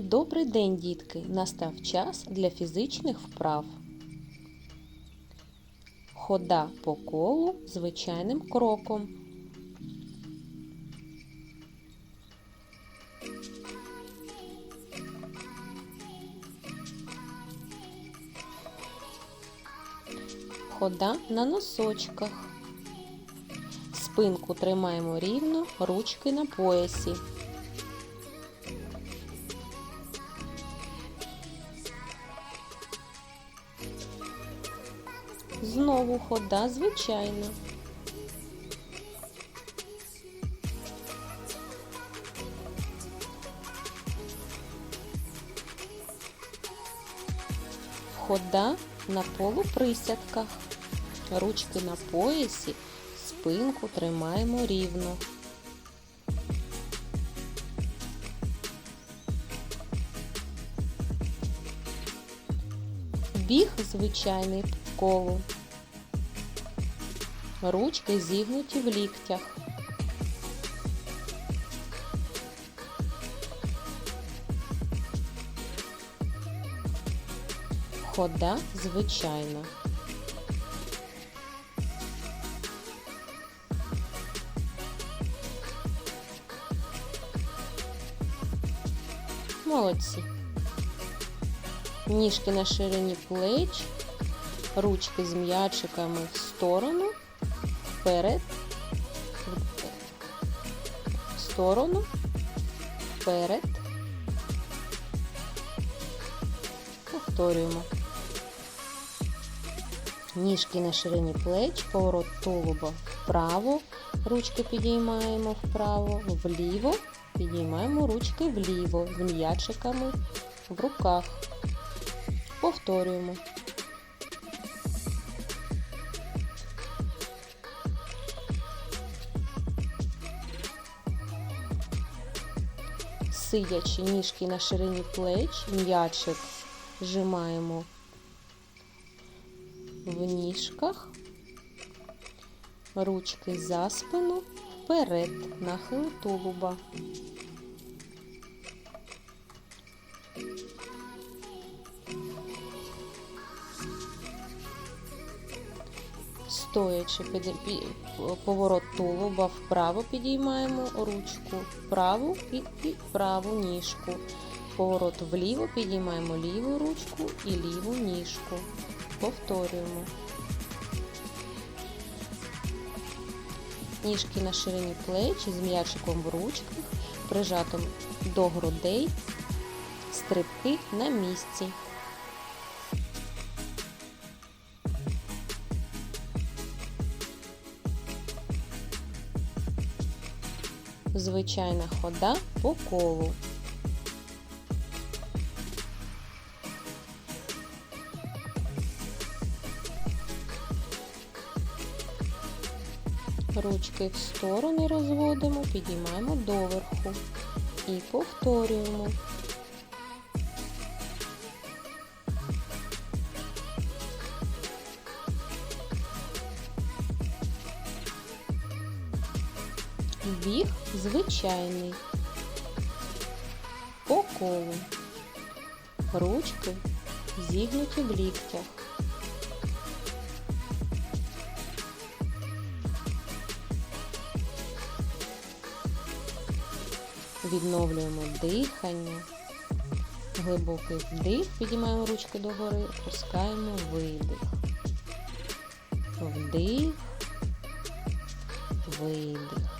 Добрий день, дітки! Настав час для фізичних вправ. Хода по колу звичайним кроком. Хода на носочках. Спинку тримаємо рівно, ручки на поясі. Знову хода звичайна. Хода на полуприсядках. Ручки на поясі, спинку тримаємо рівно. Біг звичайний по колу. Ручки зігнуті в ліктях. Хода звичайна. Молодці. Ніжки на ширині плеч, ручки з м'ячиками в сторону, вперед, в сторону, вперед. Повторюємо. Ніжки на ширині плеч, поворот тулуба вправо, ручки підіймаємо вправо, вліво, підіймаємо ручки вліво, з м'ячиками в руках. Повторюємо. Сидячи ніжки на ширині плеч, м'ячик зжимаємо в ніжках, ручки за спину, вперед, нахил тулуба. Стоячи поворот тулуба вправо підіймаємо ручку, вправу і, і праву ніжку. Поворот вліво підіймаємо ліву ручку і ліву ніжку. Повторюємо. Ніжки на ширині плеч з м'ячиком в ручках, прижатим до грудей, стрибки на місці. Звичайна хода по колу. Ручки в сторони розводимо, підіймаємо доверху і повторюємо. Біг звичайний. По колу. Ручки зігнуті в ліктях. Відновлюємо дихання. Глибокий вдих, підіймаємо ручки догори, пускаємо видих. Вдих, видих.